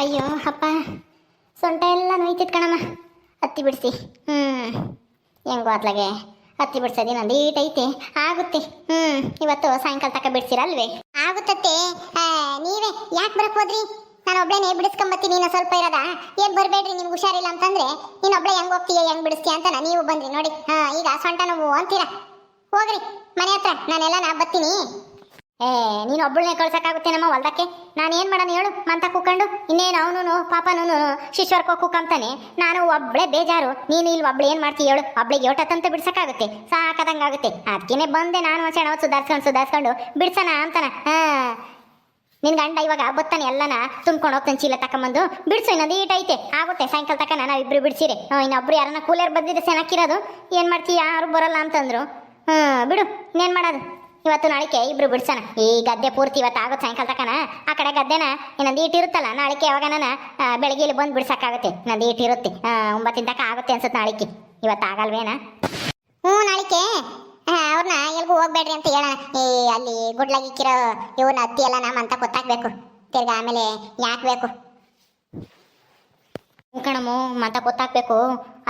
ಅಯ್ಯೋ, ಅಪ್ಪ. ಸೊಂಟ ಎಲ್ಲ ನೋಯ್ತಿತ್ತು ಕಣಮ್ಮ. ಹತ್ತಿ ಬಿಡಿಸಿ. ಹ್ಞೂ ಹೆಂಗೋ ಅತ್ಲಾಗೆ ಹತ್ತಿ ಬಿಡ್ಸೋದಿ ನಂದು ಐತೆ. ಆಗುತ್ತೆ. ಹ್ಞೂ ಇವತ್ತು ಸಾಯಂಕಾಲ ತಕ ಬಿಡ್ಸಿರಲ್ವೇ? ಆಗುತ್ತತ್ತೆ. ನೀವೇ ಯಾಕೆ ಬರಕ್ ಹೋದ್ರಿ? ನಾನು ಒಬ್ಳೇನೆ ಬಿಡಿಸ್ಕೊಂಬತ್ತೀನಿ. ನೀನು ಸ್ವಲ್ಪ ಇರೋದ? ಏನ್ ಬರ್ಬೇಡ್ರಿ, ನಿಮ್ಗೆ ಹುಷಾರಿಲ್ಲ ಅಂತಂದ್ರೆ ನೀನು ಒಬ್ಳೆ ಹೆಂಗ್ ಹೋಗ್ತೀಯ, ಹೆಂಗ್ ಬಿಡಿಸ್ತೀಯ ಅಂತ ನೀವು ಬಂದ್ರಿ. ನೋಡಿ. ಹಾ, ಈಗ ಸೊಂಟ ನೋವು ಅಂತೀರಾ? ಹೋಗ್ರಿ. ಮನೆ ಹತ್ರ ನಾನೆಲ್ಲ ನಾ ಬತ್ತೀನಿ. ಏ, ನೀನು ಒಬ್ಬಳನ್ನೇ ಕಳ್ಸಕ್ಕಾಗುತ್ತೆ ನಮ್ಮ ಹೊಲ್ದಕ್ಕೆ ನಾನು ಏನು ಮಾಡೋಣ ಹೇಳು? ಮಂತ ಕೂಕೊಂಡು? ಇನ್ನೇನು ಅವನು ಪಾಪನೂ ಶಿಶ್ವರ್ಕೋ ಕೂಕಂತಾನೆ? ನಾನು ಒಬ್ಳೆ ಬೇಜಾರು. ನೀನು ಇಲ್ಲಿ ಒಬ್ಳು ಏನು ಮಾಡ್ತೀಯ ಹೇಳು? ಒಬ್ಳಿಗೆ ಯೋಟತಂತ ಬಿಡ್ಸಕ್ಕಾಗುತ್ತೆ. ಸಾಕದಂಗಾಗುತ್ತೆ. ಅದಕ್ಕೇನೆ ಬಂದೆ ನಾನು ಒಂದು ಸಣ್ಣ ಸುಧಾರಿಸ್ಕೊಂಡು ಸುಧಾರ್ಸ್ಕೊಂಡು, ಬಿಡ್ಸೋಣ ಅಂತಾನ. ಹಾಂ. ನಿನ್ ಗಂಡ ಇವಾಗ ಬತ್ತಾನೆ ಎಲ್ಲನ ತುಂಬ್ಕೊಂಡು ಹೋಗ್ತಾನೆ ಚೀಲ ತಕೊಂಬಂದು ಬಿಡಿಸು, ಇನ್ನೊಂದು ಈಟ್ ಐತೆ. ಆಗುತ್ತೆ, ಸಾಯಂಕಾಲ ತಕ ನಾನು ಇಬ್ರು ಬಿಡ್ಸಿರಿ. ಇನ್ನೊಬ್ರು ಯಾರನ್ನ ಕೂಲರ್ ಬಂದಿದ್ರೆ ಚೆನ್ನಾಗಿರೋದು ಏನು ಮಾಡ್ತೀಯ ಯಾರು ಬರಲ್ಲ ಅಂತಂದ್ರು. ಹ್ಞೂ ಬಿಡು, ಇನ್ನೇನು ಮಾಡೋದು? ಇವತ್ತು ನಾಳಿಕೆ ಇಬ್ರು ಬಿಡ್ಸೋಣ. ಈ ಗದ್ದೆ ಪೂರ್ತಿ ಇವತ್ತು ಆಗುತ್ತೆ ಸಾಯಂಕಾಲ ತಕನ. ಆ ಕಡೆ ಗದ್ದೆನ ಇನ್ನೊಂದು ಈಟ್ ಇರುತ್ತಲ್ಲ, ನಾಳಿಕೆ ಯಾವಾಗನ ಬೆಳಗ್ಗೆ ಬಂದು ಬಿಡ್ಸಕ್ಕಾಗುತ್ತೆ. ಇನ್ನೊಂದು ಈಟ್ ಇರುತ್ತೆ. ಒಂಬತ್ತಿನ ತನಕ ಆಗುತ್ತೆ ಅನ್ಸುತ್ತೆ ನಾಳಿಕೆ. ಇವತ್ತು ಆಗಲ್ವೇನ? ಹ್ಞೂ ನಾಳಿಕೆ. ಅವ್ರನ್ನ ಎಲ್ಗೂ ಹೋಗ್ಬೇಡ್ರಿ ಅಂತ ಹೇಳೋಣ. ಏ, ಅಲ್ಲಿ ಗುಡ್ಲಾಗಿಕ್ಕಿರೋ ಇವನ ಹತ್ತಿ ಎಲ್ಲ ನಮ್ಮ ಅಂತ ಗೊತ್ತಾಗ್ಬೇಕು. ತಿರ್ಗ ಆಮೇಲೆ ಯಾಕೆ ಬೇಕು? ಕಣಮು, ಮತ ಗೊತ್ತಾಗ್ಬೇಕು.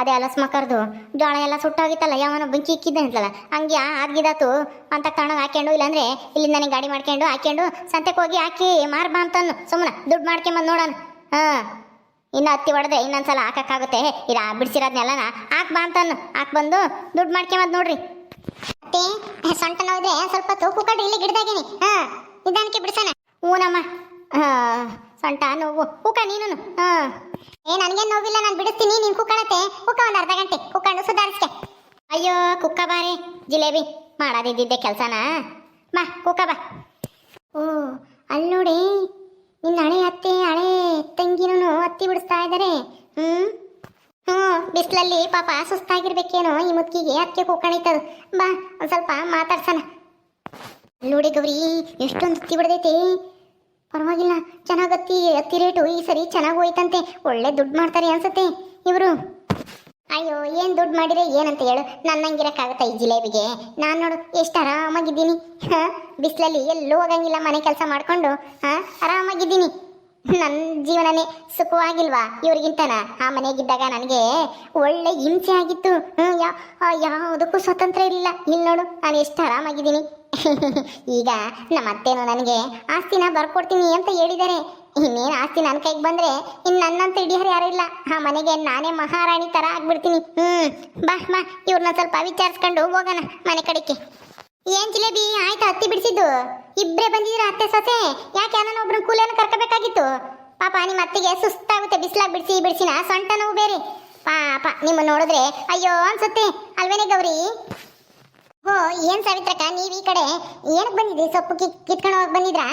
ಅದೇ ಅಲಸ್ಮ ಕರ್ದು ಜೋಳ ಎಲ್ಲ ಸುಟ್ಟೋಗಿತ್ತಲ್ಲ, ಯಾವನೋ ಬೆಂಕಿ ಇಕ್ಕಿದ್ದೆ ಅಂತಲ್ಲ ಹಂಗೆ ಆದ್ಗಿದಾತು ಅಂತ ತಣ್ಣಗೆ ಹಾಕ್ಯಂಡು, ಇಲ್ಲಾಂದ್ರೆ ಇಲ್ಲಿಂದ ನನಗೆ ಗಾಡಿ ಮಾಡ್ಕೊಂಡು ಹಾಕ್ಯಂಡು, ಸಂತೆಗೆ ಹೋಗಿ ಹಾಕಿ ಮಾರ್ಬಾ ಅಂತನ್ನು ಸುಮ್ಮನೆ ದುಡ್ಡು ಮಾಡ್ಕೊಂಬಂದು ನೋಡೋಣ ಹಾಂ. ಇನ್ನು ಹತ್ತಿ ಹೊಡೆದ್ರೆ ಇನ್ನೊಂದ್ಸಲ ಹಾಕಕ್ಕಾಗುತ್ತೆ. ಇದ ಬಿಡಿಸಿರೋದ್ನೆಲ್ಲನ ಹಾಕ್ ಬಾ ಅಂತನ್ನು ಹಾಕಿ ಬಂದು ದುಡ್ಡು ಮಾಡ್ಕೊಂಬಂದು ನೋಡ್ರಿ. ಸೊಂಟ ನೋವಿದ್ರೆ ಸ್ವಲ್ಪ ಹೊತ್ತು ಕಡ್ರಿ, ಇಲ್ಲಿ ಗಿಡದಾಗೇನಿ. ಹಾಂ, ನಿಧಾನಕ್ಕೆ ಬಿಡ್ಸೋಣ. ಹೂನಮ್ಮ ಹಾಂ. ಸೊಂಟ ನೋವು. ಕೂಕ ನೀನು ಏ ನನಗೇನು ನೋವಿಲ್ಲ, ನಾನು ಬಿಡಿಸ್ತೀನಿ, ನೀನು ಕುಕ್ಕಳತ್ತೆ ಕುಕ್ಕ ಒಂದು ಅರ್ಧ ಗಂಟೆ ಕುಕ್ಕಂಡು ಸುಧಾರಿಸ್ಕೆ. ಅಯ್ಯೋ, ಕುಕ್ಕ ಬಾರಿ. ಜಿಲೇಬಿ, ಮಾಡೋದಿದ್ದಿದ್ದೆ ಕೆಲಸನ. ಮಾ, ಕುಕ್ಕ ಬಾ. ಓ ಅಲ್ಲಿ ನೋಡಿ. ನಿನ್ನ ಹಳೆ ಅತ್ತೆ ಹಳೆ ತಂಗಿನೂ ಹತ್ತಿ ಬಿಡಿಸ್ತಾ ಇದ್ದಾರೆ ಹ್ಞೂ ಹ್ಞೂ ಬಿಸಿಲಲ್ಲಿ ಪಾಪ ಸುಸ್ತಾಗಿರ್ಬೇಕೇನೋ ಈ ಮುದ್ಕಿಗೆ ಅದಕ್ಕೆ ಕುಕ್ಕಣಿತದು ಬಾ, ಒಂದು ಸ್ವಲ್ಪ ಮಾತಾಡ್ಸೋಣ. ನೋಡಿ ಗೌರಿ, ಎಷ್ಟೊಂದು ಹತ್ತಿ ಬಿಡ್ದೈತಿ. ಪರವಾಗಿಲ್ಲ ಚೆನ್ನಾಗಿ ಹತ್ತಿ ಹತ್ತಿ ರೇಟು ಈ ಸರಿ ಚೆನ್ನಾಗಿ ಹೋಯ್ತಂತೆ. ಒಳ್ಳೆ ದುಡ್ಡು ಮಾಡ್ತಾರೆ ಅನ್ಸುತ್ತೆ ಇವರು. ಅಯ್ಯೋ ಏನ್ ದುಡ್ಡು ಮಾಡಿದ್ರೆ ಏನಂತ ಹೇಳು? ನನ್ನಂಗಿರಕ್ಕಾಗತ್ತಾ ಈ ಜಿಲೇಬಿಗೆ? ನಾನು ನೋಡು ಎಷ್ಟು ಆರಾಮಾಗಿದ್ದೀನಿ. ಹಾ? ಬಿಸಿಲಲ್ಲಿ ಎಲ್ಲೂ ಹೋಗಂಗಿಲ್ಲ ಮನೆ ಕೆಲಸ ಮಾಡ್ಕೊಂಡು. ಹಾ? ಆರಾಮಾಗಿದ್ದೀನಿ. ನನ್ನ ಜೀವನನೇ ಸುಖವಾಗಿಲ್ವಾ ಇವ್ರಿಗಿಂತನ? ಆ ಮನೆಗಿದ್ದಾಗ ನನಗೆ ಒಳ್ಳೆ ಹಿಂಸೆ ಆಗಿತ್ತು. ಹ್ಮ್, ಯಾ ಯಾವುದಕ್ಕೂ ಸ್ವತಂತ್ರ ಇರಲಿಲ್ಲ ಇಲ್ಲಿ ನೋಡು ನಾನು ಎಷ್ಟು ಆರಾಮಾಗಿದ್ದೀನಿ. ಈಗ ನಮ್ಮ ಅತ್ತೇನು ನನಗೆ ಆಸ್ತಿನ ಬರ್ಕೊಡ್ತೀನಿ ಅಂತ ಹೇಳಿದ್ದಾರೆ. ಇನ್ನೇನು ಆಸ್ತಿ ನನ್ನ ಕೈಗೆ ಬಂದ್ರೆ ಇನ್ನು ನನ್ನಂತ ಹಿಡಿಯೋರು ಯಾರು ಇಲ್ಲ. ಆ ಮನೆಗೆ ನಾನೇ ಮಹಾರಾಣಿ ತರ ಆಗ್ಬಿಡ್ತೀನಿ. ಹ್ಮ್, ಬಾ ಬಾ ಇವ್ರನ್ನ ಸ್ವಲ್ಪ ವಿಚಾರಿಸ್ಕೊಂಡು ಹೋಗೋಣ ಮನೆ ಕಡೆಗೆ. ಏನ್ ಜಿಲೇಬಿ, ಆಯ್ತಾ ಹತ್ತಿ ಬಿಡಿಸಿದ್ದು? ಇಬ್ಬರೇ ಬಂದಿದ್ರ ಅತ್ತೆ ಸೊಸೆ? ಯಾಕೆ ಯಾರನ್ನ ಒಬ್ರು ಕೂಲಿಯನ್ನು ಕರ್ಕೋಬೇಕಾಗಿತ್ತು? ಪಾಪ ನಿಮ್ಮ ಅತ್ತಿಗೆ ಸುಸ್ತಾಗುತ್ತೆ ಬಿಸಿಲಾಗಿ ಬಿಡಿಸಿ ಬಿಡಿಸಿನ ಸೊಂಟ ನೋವು ಬೇರೆ. ಪಾಪ ನಿಮ್ಮ ನೋಡಿದ್ರೆ ಅಯ್ಯೋ ಅನ್ಸುತ್ತೆ. ಅಲ್ವೇನೇ ಗೌರಿ? ಓ ಏನ್ ಸಾವಿತ್ರಕ್ಕ, ನೀವ್ ಈ ಕಡೆ? ಏನಕ್ ಬಂದಿದ್ರಿ ಸೊಪ್ಪು ಕಿತ್ಕೊಂಡು ಹೋಗಕ್ ಬಂದಿದ್ರಾ?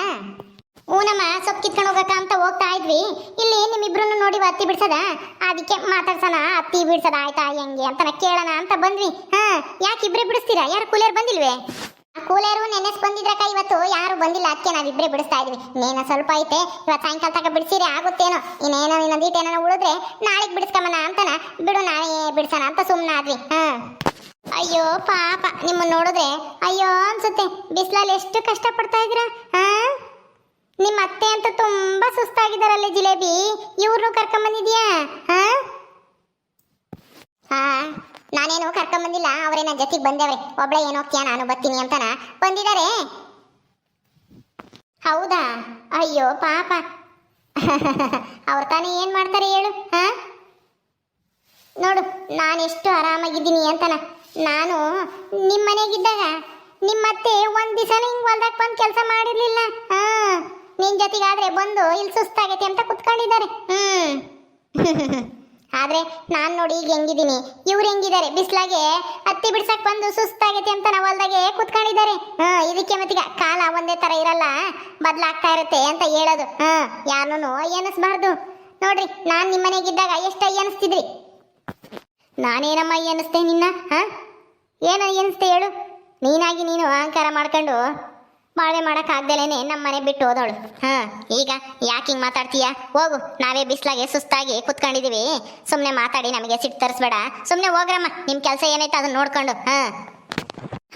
ಊನಮ್ಮ, ಸೊಪ್ಪು ಕಿತ್ಕೊಂಡು ಹೋಗಕ್ಕ ಅಂತ ಹೋಗ್ತಾ ಇದ್ವಿ. ಇಲ್ಲಿ ನಿಮ್ಮಿಬ್ರು ನೋಡಿ ಹತ್ತಿ ಬಿಡ್ಸದ? ಅದಕ್ಕೆ ಮಾತಾಡ್ಸೋಣ, ಅತ್ತಿ ಬಿಡ್ಸದ, ಆಯ್ತಾ, ಹೆಂಗೆ ಅಂತ ಕೇಳೋಣ ಅಂತ ಬಂದ್ವಿ. ಹಾ, ಯಾಕೆ ಇಬ್ರೆ ಬಿಡಿಸ್ತೀರಾ? ಯಾರು ಕೂಲಿಯರ್ ಬಂದಿಲ್ವೇ? ಕೂಲರ್ ನೆನೆಸ್ ಬಂದಿದ್ರಕ್ಕ ಇವತ್ತು. ಯಾರು ಬಂದಿಲ್ಲ ಅದಕ್ಕೆ ನಾವಿಬ್ರೇ ಬಿಡಿಸ್ತಾ ಇದ್ವಿ. ಇನ್ನೇನೋ ಸ್ವಲ್ಪ ಐತೆ. ಇವತ್ತು ಸಾಯಂಕಾಲ ತಗ ಬಿಡಿಸಿರಿ ಆಗುತ್ತೇನೋ. ಇನ್ನೇನೋ ಇನ್ನೊಂದೀಟ ಏನೋ ಉಳಿದ್ರೆ ನಾಳೆಗೆ ಬಿಡಿಸ್ಕೊಂಬನ ಅಂತನ. ಬಿಡು ನಾಳೆ ಬಿಡ್ಸೋಣ ಅಂತ ಸುಮ್ಮನಾದ್ವಿ ಹಾ. ಅಯ್ಯೋ, ಪಾಪ. ನಿಮ್ಮ ನೋಡಿದ್ರೆ ಅಯ್ಯೋ ಅನ್ಸುತ್ತೆ. ಬಿಸಿಲಲ್ಲಿ ಎಷ್ಟು ಕಷ್ಟ ಪಡ್ತಾ ಇದ್ದೀರಾ? ಹಾ ನಿಮ್ಮ ಅತ್ತೆ ಅಂತ ತುಂಬಾ ಸುಸ್ತಾಗಿದ್ದಾರಲ್ಲ ಜಿಲೇಬಿ. ಇವ್ರನ್ನು ಕರ್ಕೊಂಬಂದಿದ್ಯಾ ಹಾ ಹಾ ನಾನೇನು ಕರ್ಕೊಂಬಂದಿಲ್ಲ ಅವರೇ ನನ್ನ ಜೊತೆಗೆ ಬಂದೇವ್ರೆ. ಒಬ್ಳೆ ಏನೋ ಹೋಗ್ತೀಯ ನಾನು ಬರ್ತೀನಿ ಅಂತನ? ಬಂದಿದ್ದಾರೆ ಹೌದಾ? ಅಯ್ಯೋ, ಪಾಪ. ಅವ್ರ ತಾನೇ ಏನ್ ಮಾಡ್ತಾರೆ ಹೇಳು ಹಾ ನೋಡು, ನಾನೆಷ್ಟು ಆರಾಮಾಗಿದ್ದೀನಿ ಅಂತನ? ನಾನು ನಿಮ್ಮ ಮನೆಗಿದ್ದಾಗ ನಿಮ್ಮತ್ತೆ ಒಂದ್ ದಿವಸ ಹಿಂಗ್ ಹೊಲ್ದಾಗ ಬಂದು ಕೆಲಸ ಮಾಡಿರ್ಲಿಲ್ಲ. ಹಾ, ನಿನ್ ಜೊತೆಗಾದ್ರೆ ಬಂದು ಇಲ್ಲಿ ಸುಸ್ತಾಗೈತೆ ಅಂತ ಕುತ್ಕೊಂಡಿದ್ದಾರೆ. ಹ್ಮ್. ಆದ್ರೆ ನಾನ್ ನೋಡಿ ಈಗ ಹೆಂಗಿದ್ದೀನಿ. ಇವ್ರು ಹೆಂಗಿದ್ದಾರೆ? ಬಿಸ್ಲಾಗೆ ಹತ್ತಿ ಬಿಡ್ಸಕ್ ಬಂದು ಸುಸ್ತಾಗೈತೆ ಅಂತ ನಾವು ಹೊಲ್ದಾಗೆ ಕುತ್ಕೊಂಡಿದ್ದಾರೆ. ಹಾ, ಇದಕ್ಕೆ ಮತ್ತೀಗ ಕಾಲ ಒಂದೇ ತರ ಇರಲ್ಲ. ಬದ್ಲಾಗ್ತಾ ಇರುತ್ತೆ ಅಂತ ಹೇಳೋದು. ಹಾ, ಯಾರನ್ನೂ ಅಯ್ಯನಿಸ್ಬಾರ್ದು. ನೋಡ್ರಿ, ನಾನ್ ನಿಮ್ಮ ಮನೆಗಿದ್ದಾಗ ಎಷ್ಟು ಅಯ್ಯನಿಸ್ತಿದ್ರಿ? ನಾನೇನಮ್ಮ ಎನಿಸ್ತೆ ನಿನ್ನ, ಹಾಂ? ಏನು ಅನಿಸ್ತೆ ಹೇಳು? ನೀನಾಗಿ ನೀನು ಅಹಂಕಾರ ಮಾಡ್ಕೊಂಡು ಬಾಳ್ವೆ ಮಾಡೋಕ್ಕಾಗ್ದಲೇನೆ ನಮ್ಮ ಮನೆ ಬಿಟ್ಟು ಹೋದವಳು. ಹಾಂ, ಈಗ ಯಾಕೆ ಹಿಂಗೆ ಮಾತಾಡ್ತೀಯ? ಹೋಗು, ನಾವೇ ಬಿಸ್ಲಾಗೆ ಸುಸ್ತಾಗಿ ಕುತ್ಕೊಂಡಿದ್ದೀವಿ ಸುಮ್ಮನೆ ಮಾತಾಡಿ ನಮಗೆ ಸಿಟ್ಟು ತರಿಸ್ಬೇಡ. ಸುಮ್ಮನೆ ಹೋಗ್ರಮ್ಮ ನಿಮ್ಮ ಕೆಲಸ ಏನೈತೆ ಅದನ್ನ ನೋಡ್ಕೊಂಡು, ಹಾಂ?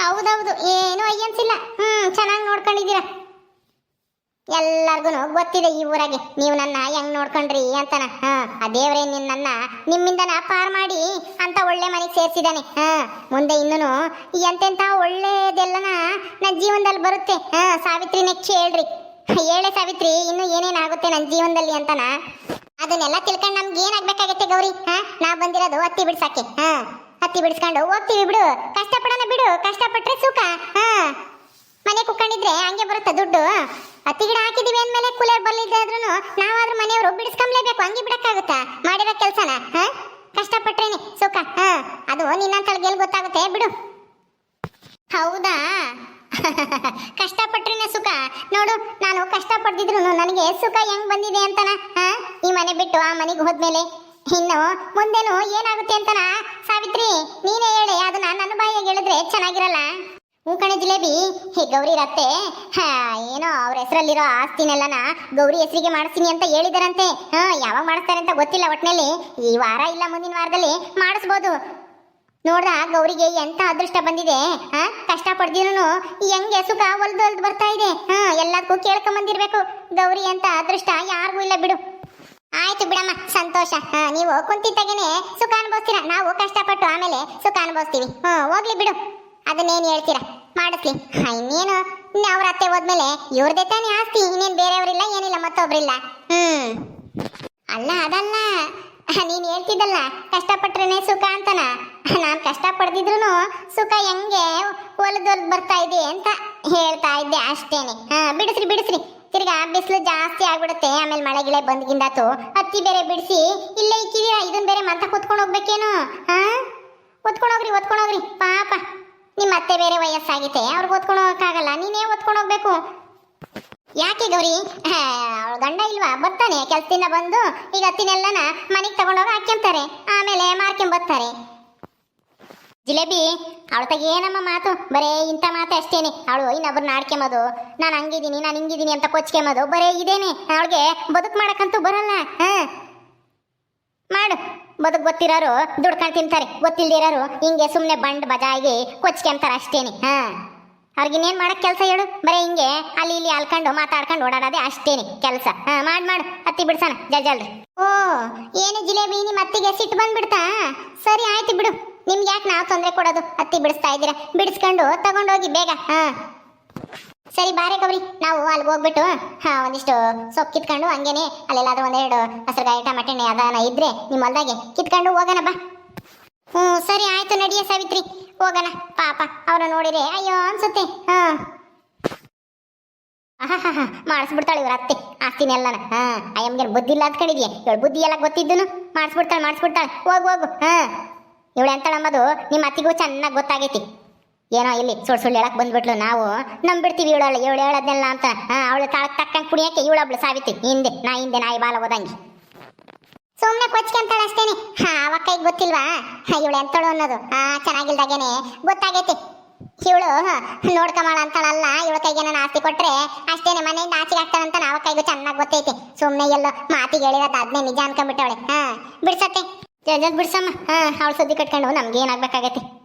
ಹೌದೌದು, ಏನೂ ಅಯ್ಯನ್ಸಿಲ್ಲ ಹ್ಞೂ ಚೆನ್ನಾಗಿ ನೋಡ್ಕೊಂಡಿದ್ದೀರಾ. ಎಲ್ಲಾರ್ಗು ಗೊತ್ತಿದೆ ಈ ಊರಾಗೆ. ನೀವು ನನ್ನ ಹೆಂಗ್ ನೋಡ್ಕೊಂಡ್ರಿ ಅಂತನ. ಹಾ, ಆ ದೇವ್ರೇ ನಿನ್ನ ನಿಮ್ಮಿಂದನ ಪಾರ್ ಮಾಡಿ ಅಂತ ಒಳ್ಳೆ ಮನೆಗೆ ಸೇರ್ಸಿದಾನೆ. ಹಾ, ಮುಂದೆ ಇನ್ನೂ ಎಂತೆಂತ ಒಳ್ಳೇದೆಲ್ಲನ ನನ್ನ ಜೀವನದಲ್ಲಿ ಬರುತ್ತೆ. ಹಾ, ಸಾವಿತ್ರಿನೇ ಹೇಳ್ರಿ ಹೇಳೆ ಸಾವಿತ್ರಿ, ಇನ್ನು ಏನೇನಾಗುತ್ತೆ ನನ್ನ ಜೀವನದಲ್ಲಿ ಅಂತನ. ಅದನ್ನೆಲ್ಲ ತಿಳ್ಕೊಂಡು ನಮ್ಗೆ ಏನಾಗ್ಬೇಕಾಗತ್ತೆ ಗೌರಿ? ಹಾ, ನಾ ಬಂದಿರೋದು ಹತ್ತಿ ಬಿಡ್ಸಾಕೆ. ಹಾ, ಹತ್ತಿ ಬಿಡಿಸ್ಕೊಂಡು ಹೋಗ್ತೀವಿ ಬಿಡು. ಕಷ್ಟಪಡೋಣ ಬಿಡು. ಕಷ್ಟಪಟ್ರೆ ಸುಖ. ಹಾ ಮನೆ ಕುಕ್ಕಂಡಿದ್ರೆ ಹಂಗೆ ಬರುತ್ತೆ ದುಡ್ಡು. ಹತ್ತಿ ಗಿಡ ಹಾಕಿದೀವಿ ಅಂದ್ಮೇಲೆ ಕೂಲರ್ ಬರ್ಲಿದ್ದಾದ್ರೂ ನಾವಾದ್ರೂ ಮನೆಯವರು ಬಿಡಿಸ್ಕೊಂಬ್ಲೇಬೇಕು, ಹಂಗೆ ಬಿಡಕ್ಕಾಗುತ್ತಾ? ಮಾಡಿರೋ ಕೆಲಸನ, ಹಾ? ಕಷ್ಟಪಟ್ರೇನೆ, ಸುಖ, ಹಾ? ಅದು ನಿನ್ನಂತಳ ಎಲ್ಲಿ ಗೊತ್ತಾಗುತ್ತೆ? ಬಿಡು. ಹೌದಾ? ಕಷ್ಟಪಟ್ರೇನೆ ಸುಖ. ನೋಡು, ನಾನು ಕಷ್ಟಪಡ್ದಿದ್ರು ನನಗೆ ಸುಖ ಹೆಂಗ್ ಬಂದಿದೆ ಅಂತನ, ಹಾ? ಈ ಮನೆ ಬಿಟ್ಟು ಆ ಮನೆಗೆ ಹೋದ್ಮೇಲೆ. ಇನ್ನು ಮುಂದೇನು ಏನಾಗುತ್ತೆ ಅಂತನ? ಸಾವಿತ್ರಿ, ನೀನೇ ಹೇಳಿ, ಅದನ್ನ ನನ್ನ ಬಾಯಿಗೆ ಹೇಳಿದ್ರೆ ಚೆನ್ನಾಗಿರಲ್ಲ? ಹೂಕಣೆ ಜಿಲೇಬಿ. ಹೇ, ಗೌರಿ ರತ್ತೆ. ಏನೋ ಅವ್ರ ಹೆಸರಲ್ಲಿರೋ ಆಸ್ತಿನೆಲ್ಲನ ಗೌರಿ ಹೆಸರಿಗೆ ಮಾಡಿಸ್ತೀನಿ ಅಂತ ಹೇಳಿದಾರಂತೆ. ಹಾ, ಯಾವಾಗ ಮಾಡಿಸ್ತಾರೆ ಅಂತ ಗೊತ್ತಿಲ್ಲ ಒಟ್ಟಿನಲ್ಲಿ ಈ ವಾರ ಇಲ್ಲ ಮುಂದಿನ ವಾರದಲ್ಲಿ ಮಾಡಿಸ್ಬೋದು. ನೋಡ್ರ ಗೌರಿಗೆ ಎಂತ ಅದೃಷ್ಟ ಬಂದಿದೆ? ಹಾ, ಕಷ್ಟ ಪಡ್ದಿರೂ ಹೆಂಗೆ ಸುಖ ಒಲ್ದು ಒಲ್ದು ಬರ್ತಾ ಇದೆ. ಹಾ, ಎಲ್ಲದಕ್ಕೂ ಕೇಳ್ಕೊಂಡ್ ಬಂದಿರ್ಬೇಕು ಗೌರಿ ಅಂತ ಅದೃಷ್ಟ ಯಾರಿಗೂ ಇಲ್ಲ ಬಿಡು. ಆಯ್ತು ಬಿಡಮ್ಮ, ಸಂತೋಷ. ಹಾ, ನೀವು ಕುಂತಿದ್ದಾಗೇನೆ ಸುಖ ಅನುಭವಿಸ್ತೀರಾ? ನಾವು ಕಷ್ಟಪಟ್ಟು ಆಮೇಲೆ ಸುಖ ಅನುಭವಿಸ್ತೀವಿ. ಹ್ಞೂ, ಹೋಗ್ಲಿ ಬಿಡು. ಅದನ್ನೇನು ಹೇಳ್ತೀರಾ? ಮಾಡಿಸ್ಲಿ. ಇನ್ನೇನು? ಇನ್ನು ಅವ್ರ ಅತ್ತೆ ಹೋದ್ಮೇಲೆ ಇವ್ರದೇ ತಾನೇ ಆಸ್ತಿ, ಇನ್ನೇನು ಬೇರೆಯವರಿಲ್ಲ, ಏನಿಲ್ಲ, ಮತ್ತೊಬ್ರಿಲ್ಲ. ಹ್ಮ್. ಅಲ್ಲ, ಅದಲ್ಲ. ನೀನ್ ಹೇಳ್ತಿದ್ದಲ್ಲ, ಕಷ್ಟಪಟ್ರೇನೆ ಸುಖ ಅಂತನ? ನಾನ್ ಕಷ್ಟ ಪಡ್ದಿದ್ರು ಸುಖ ಹೆಂಗೆ ಹೊಲದೊಲ್ ಬರ್ತಾ ಇದೆ ಅಂತ ಹೇಳ್ತಾ ಇದ್ದೆ ಅಷ್ಟೇನೆ. ಹಾ, ಬಿಡಿಸ್ರಿ ಬಿಡಿಸ್ರಿ. ತಿರ್ಗಾ ಬಿಸಿಲು ಜಾಸ್ತಿ ಆಗ್ಬಿಡುತ್ತೆ. ಆಮೇಲೆ ಮಳೆ ಗಿಳೆ ಬಂದ್ಗಿಂದಾತು ಹತ್ತಿ ಬೇರೆ ಬಿಡಿಸಿ, ಇಲ್ಲೇ ಇಕ್ಕಿದೀರಾ ಇದನ್ ಬೇರೆ ಮತ್ತೆ ಕುತ್ಕೊಂಡು ಹೋಗ್ಬೇಕೇನು? ಹಾ? ಒತ್ಕೊಂಡೋಗ್ರಿ ಹೋಗ್ರಿ. ಪಾಪ. ನಿಮ್ಮ ಅತ್ತೆ ಬೇರೆ ವಯಸ್ಸಾಗಿದೆ ಅವ್ರಿಗೆ ಓದ್ಕೊಂಡು ಹೋಗೋಕ್ಕಾಗಲ್ಲ ನೀನೇ ಓದ್ಕೊಂಡು ಹೋಗ್ಬೇಕು ಯಾಕೆ ಗೌರಿ? ಅವಳು ಗಂಡ ಇಲ್ವಾ? ಬರ್ತಾನೆ. ಕೆಲಸದಿಂದ ಬಂದು ಈಗ ಹತ್ತಿನೆಲ್ಲನ ಮನೆಗೆ ತಗೊಂಡೋಗಿ ಹಾಕ್ಕೊಂತಾರೆ ಆಮೇಲೆ ಮಾರ್ಕೊಂಬರ್ತಾರೆ ಜಿಲೇಬಿ, ಅವಳ ತಗ ಏನಮ್ಮ ಮಾತು? ಬರೇ ಇಂಥ ಮಾತು ಅಷ್ಟೇನೆ. ಅವಳು, ಇನ್ನೊಬ್ರನ್ನ ಆಡ್ಕೊಂಬೋದು ನಾನು ಹಂಗಿದ್ದೀನಿ, ನಾನು ಹಿಂಗಿದ್ದೀನಿ ಅಂತ ಕೊಚ್ಕೊಂಬೋದು ಬರೇ ಇದೇನೆ. ಅವಳಿಗೆ ಬದುಕು ಮಾಡೋಕ್ಕಂತೂ ಬರಲ್ಲ. ಹಾಂ. ಮಾಡು. ಬದುಕು ಗೊತ್ತಿರೋರು ದುಡ್ಕೊಂಡು ತಿಂತಾರೆ. ಗೊತ್ತಿಲ್ದಿರೋರು ಹಿಂಗೆ ಸುಮ್ಮನೆ ಬಂಡ್ ಬಜಾಯಿಗೆ ಕೊಚ್ಕೊಂತಾರೆ ಅಷ್ಟೇನೆ. ಹಾ. ಅವ್ರಿಗಿನ್ನೇನು ಮಾಡಕ್ ಕೆಲಸ ಹೇಳು. ಬರೀ ಹಿಂಗೆ ಅಲ್ಲಿ ಇಲ್ಲಿ ಅಲ್ಕೊಂಡು ಮಾತಾಡ್ಕೊಂಡು ಓಡಾಡೋದೇ ಅಷ್ಟೇನೆ ಕೆಲಸ. ಹಾಂ, ಮಾಡಿ ಮಾಡು. ಹತ್ತಿ ಬಿಡ್ಸೋಣ. ಜಲ್ ಜಲ್ರಿ. ಓ, ಏನು ಜಿಲೇಬಿ ನಿಮ್ಮ ಅತ್ತಿಗೆ ಸಿಟ್ಟು ಬಂದ್ಬಿಡ್ತಾ? ಸರಿ, ಆಯ್ತು ಬಿಡು. ನಿಮ್ಗೆ ಯಾಕೆ ನಾವು ತೊಂದರೆ ಕೊಡೋದು. ಹತ್ತಿ ಬಿಡಿಸ್ತಾ ಇದ್ದೀರಾ. ಬಿಡಿಸ್ಕೊಂಡು ತಗೊಂಡೋಗಿ ಬೇಗ. ಹಾ. ಸರಿ, ಬಾರೆ ಗೌರಿ. ನಾವು ಅಲ್ಲಿಗೆ ಹೋಗ್ಬಿಟ್ಟು, ಹಾ, ಒಂದಿಷ್ಟು ಸೊಪ್ಪು ಕಿತ್ಕೊಂಡು ಹಂಗೇನೆ ಅಲ್ಲೆಲ್ಲಾದ್ರೂ ಒಂದೆರಡು ಹಸಿರುಗಾಯಿ ಟಮಾಟೆ ಹಣ್ಣು ಅದನ್ನ ಇದ್ರೆ ನಿಮ್ಮ ಹೊಲ್ದಾಗೆ ಕಿತ್ಕೊಂಡು ಹೋಗೋಣ ಬಾ. ಹ್ಞೂ, ಸರಿ ಆಯ್ತು ನಡಿಯ ಸಾವಿತ್ರಿ. ಹೋಗೋಣ. ಪಾಪ ಅವ್ರು ನೋಡಿರೆ ಅಯ್ಯೋ ಅನ್ಸುತ್ತೆ. ಹಾ. ಹಾ ಮಾಡಿಸ್ಬಿಡ್ತಾಳೆ ಇವ್ರ ಅತ್ತೆ. ಆಸ್ತಿನೆಲ್ಲನ ಹಾ ಅಯ್ಯಮ್ಗೆ ಬುದ್ಧಿ ಇಲ್ಲ ಅಂದ್ಕೊಂಡಿದ್ಯಾ? ಇವಳು ಬುದ್ಧಿ ಎಲ್ಲ ಗೊತ್ತಿದ್ದು ಮಾಡಿಸ್ಬಿಡ್ತಾಳೆ ಮಾಡಿಸ್ಬಿಡ್ತಾಳೆ. ಹೋಗು ಹೋಗು. ಹಾ. ಇವಳು ಎಂತಳಂಬದು ನಿಮ್ಮ ಅತ್ತಿಗೂ ಚೆನ್ನಾಗಿ ಗೊತ್ತಾಗೈತಿ. ಏನೋ ಇಲ್ಲಿ ಸುಳ್ಳು ಸುಳ್ಳು ಹೇಳಕ್ ಬಂದ್ಬಿಟ್ಲು ನಾವು. ನಂಬಿಡ್ತೀವಿ ಇವಳಲ್ಲ ಇವಳು ಹೇಳೋದನ್ನೆಲ್ಲ ಅಂತ. ಅವಳು ತಾಳಕ್ ತಕ್ಕಂಗೆ ಕುಣಿಯಕ್ಕೆ ಇವಳೊಬ್ಳು ಸಾವಿತಿ ಹಿಂದೆ, ನಾ ಹಿಂದೆ, ನಾಯಿ ಬಾಲ ಓದಂಗೆ ಸುಮ್ಮನೆ ಕೊಚ್ಕೊಂತಾಳ ಅಷ್ಟೇನೆ. ಹಾ, ಅವ ಗೊತ್ತಿಲ್ವಾ? ಇವಳು ಎಂತಳು ಅನ್ನೋದು? ಹಾ, ಚೆನ್ನಾಗಿಲ್ದಾಗೇನೆ. ಗೊತ್ತಾಗೈತಿ. ಇವಳು ನೋಡ್ಕಮಾಳ ಅಂತಾಳಲ್ಲ. ಇವಳ ಕೈಗೆ ನಾನು ಆಸ್ತಿ ಕೊಟ್ರೆ ಅಷ್ಟೇನೆ ಮನೆಯಿಂದ ಆಚೆಗೆ ಆಗ್ತಾನಂತ ನಾವ ಕೈಗೂ ಚೆನ್ನಾಗಿ ಗೊತ್ತೈತಿ. ಸುಮ್ಮನೆ ಎಲ್ಲೋ ಮಾತಿಗೆ ಹೇಳಿರೋದು ಅದನ್ನೇ ನಿಜ ಅನ್ಕೊಂಡ್ಬಿಟ್ಟವಳೆ. ಹಾ, ಬಿಡ್ಸತ್ತೆ. ಜಲ್ದಿ ಬಿಡ್ಸಮ್ಮ. ಹಾ, ಅವಳು ಸುದ್ದಿ ಕಟ್ಕೊಂಡು ನಮ್ಗೆ ಏನಾಗ್ಬೇಕಾಗೈತಿ